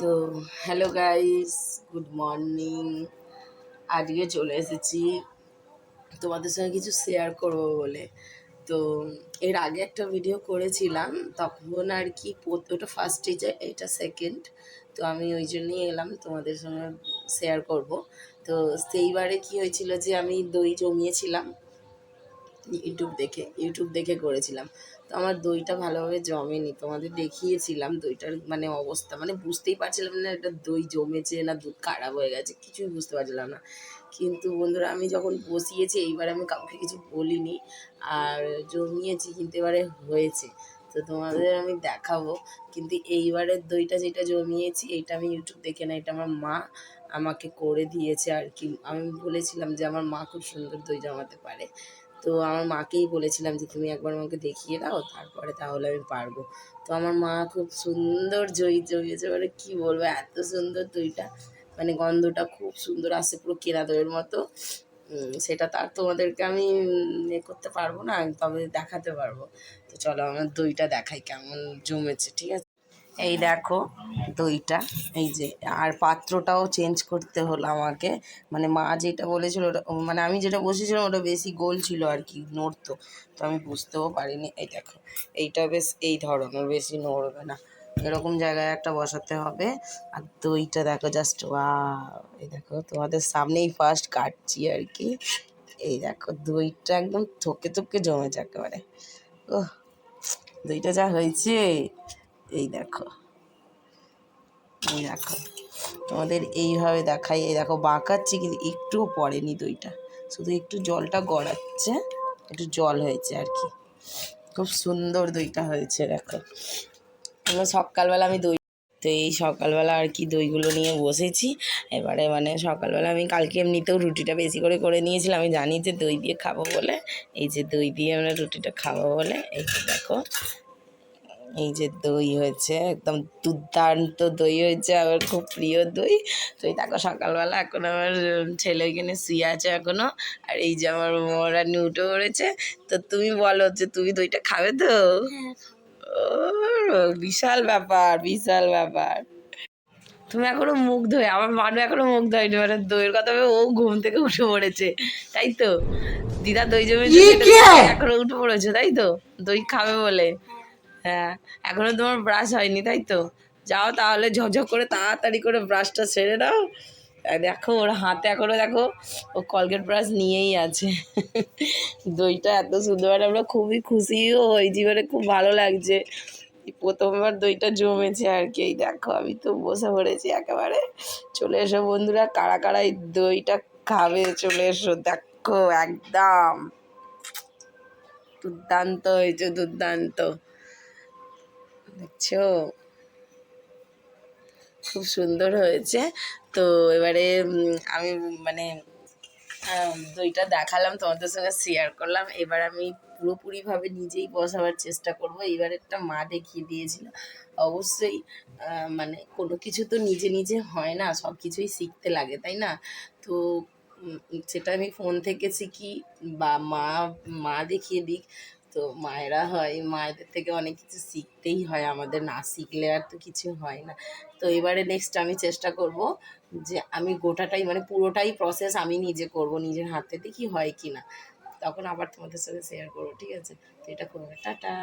তো hello guys, good morning. আজকে চলে এসেছি তোমাদের সঙ্গে কিছু শেয়ার করব বলে। তো এর আগে একটা ভিডিও করেছিলাম, তখন আর কি ওটা ফার্স্ট স্টেজে এটা সেকেন্ড তো আমি ওই জন্যই এলাম তোমাদের সঙ্গে শেয়ার করব। তো সেইবারে কি হয়েছিল যে আমি দই জমিয়েছিলাম। ইউটিউব দেখে ইউটিউব দেখে করেছিলাম। তো আমার দইটা ভালোভাবে জমেনি তোমাদের দেখিয়েছিলাম দইটার মানে অবস্থা। মানে বুঝতেই পারছিলাম না এটা দই জমেছে না দুধ খারাপ হয়ে গেছে, কিছুই বুঝতে পারছিলাম না। কিন্তু বন্ধুরা, আমি যখন বসিয়েছি, এইবার আমি কাউকে কিছু বলিনি, আর জমিয়েছি, কিন্তু এবারে হয়েছে। তো তোমাদের আমি দেখাবো, কিন্তু এইবারের দইটা যেটা জমিয়েছি এটা আমি ইউটিউব দেখে না, এটা আমার মা আমাকে করে দিয়েছে আর কি। আমি বলেছিলাম যে আমার মা খুব সুন্দর দই জমাতে পারে। তো আমার মাকেই বলেছিলাম যে, তুমি একবার আমাকে দেখিয়ে দাও, তারপরে তাহলে আমি পারব। তো আমার মা খুব সুন্দর দই জমিয়েছে মানে কী বলব, এত সুন্দর দইটা। মানে গন্ধটা খুব সুন্দর আসে পুরো কেনা দইয়ের মতো। সেটা তার তোমাদেরকে আমি এ করতে পারব না, তবে দেখাতে পারব। তো চলো আমার দইটা দেখাই কেমন জমেছে, ঠিক আছে? এই দেখো দইটা, এই যে, আর পাত্রটাও চেঞ্জ করতে হলো আমাকে। মানে মা যেটা বলেছিল ওটা মানে আমি যেটা বসেছিলাম ওটা বেশি গোল ছিল আর কি নড়তো তো। আমি বুঝতেও পারিনি, এই দেখো, এইটা বেশ এই ধরনের, বেশি নড়বে না। এরকম জায়গায় একটা বসাতে হবে। আর দইটা দেখো জাস্ট এই দেখো তোমাদের সামনেই ফার্স্ট কাটছি আর কি। এই দেখো দইটা একদম থকে থকে জমেছে একেবারে। ও দইটা যা হয়েছে। এই দেখো। এই দেখো। তোমাদের এইভাবে দেখাই। এই দেখো, বাঁকাচ্ছি কিন্তু একটুও পড়েনি দইটা। শুধু একটু জলটা গড়াচ্ছে, একটু জল হয়েছে আর কি। খুব সুন্দর দইটা হয়েছে, দেখো। সকালবেলা আমি দই তো এই সকালবেলা আর কি দইগুলো নিয়ে বসেছি। এবারে মানে সকালবেলা আমি কালকে এমনিতেও রুটিটা বেশি করে করে নিয়েছিলাম। আমি জানি যে দই দিয়ে খাব বলে। এই যে দই দিয়ে আমরা রুটিটা খাব বলে। এই দেখো এই যে দই হয়েছে একদম দুর্দান্ত দই হয়েছে আমার খুব প্রিয় দই। তো এই দেখো সকালবেলা এখন আমার ছেলে ওইখানে শুয়ে আছে এখনও আর এই যে আমার মহারানি উঠে পড়েছে তো তুমি বলো যে তুমি দইটা খাবে তো? ও বিশাল ব্যাপার বিশাল ব্যাপার। তুমি এখনও মুখ ধোয় আমার মানু এখনও মুখ ধোয়নি মানে দইয়ের কথা ভেবে ও ঘুম থেকে উঠে পড়েছে তাই তো? দিদা দই সেটা এখনও উঠে পড়েছে তাই তো? দই খাবে বলে। হ্যাঁ এখনও তোমার ব্রাশ হয়নি, তাই তো? যাও তাহলে ঝকঝক করে তাড়াতাড়ি করে ব্রাশটা সেরে নাও দেখো, ওর হাতে এখনও দেখো, ও কলগেট ব্রাশ নিয়েই আছে। দইটা এত সুন্দর আমরা খুবই খুশিও হয়েছি মানে খুব ভালো লাগছে। প্রথমবার দইটা জমেছে আর কি, এই দেখো, আমি তো বসে পড়েছি একেবারে। চলে এসো বন্ধুরা, কারা কারা এই দইটা খাবে, চলে এসো, দেখো, একদম। দুর্দান্ত হয়েছে, দুর্দান্ত। দেখছ? খুব সুন্দর হয়েছে। তো এবারে আমি মানে দইটা দেখালাম, তোমাদের সঙ্গে শেয়ার করলাম। এবার আমি পুরোপুরিভাবে নিজেই বসাবার চেষ্টা করব। এবারেরটা মা দেখিয়ে দিয়েছিল। অবশ্যই মানে কোনো কিছু তো নিজে নিজে হয় না, সব কিছুই শিখতে লাগে, তাই না? তো সেটা আমি ফোন থেকে শিখি, বা মা মা দেখিয়ে দিক। তো মায়েরা হয়, মায়েদের থেকে অনেক কিছু শিখতেই হয়, আমাদের না শিখলে আর তো কিছু হয় না। তো এবারে নেক্সট আমি চেষ্টা করব যে আমি গোটাটাই মানে পুরোটাই প্রসেস আমি নিজে করব, নিজের হাতে, দেখি হয় কি না তখন আবার তোমাদের সাথে শেয়ার করব, ঠিক আছে? তো এটা করব, টাটা!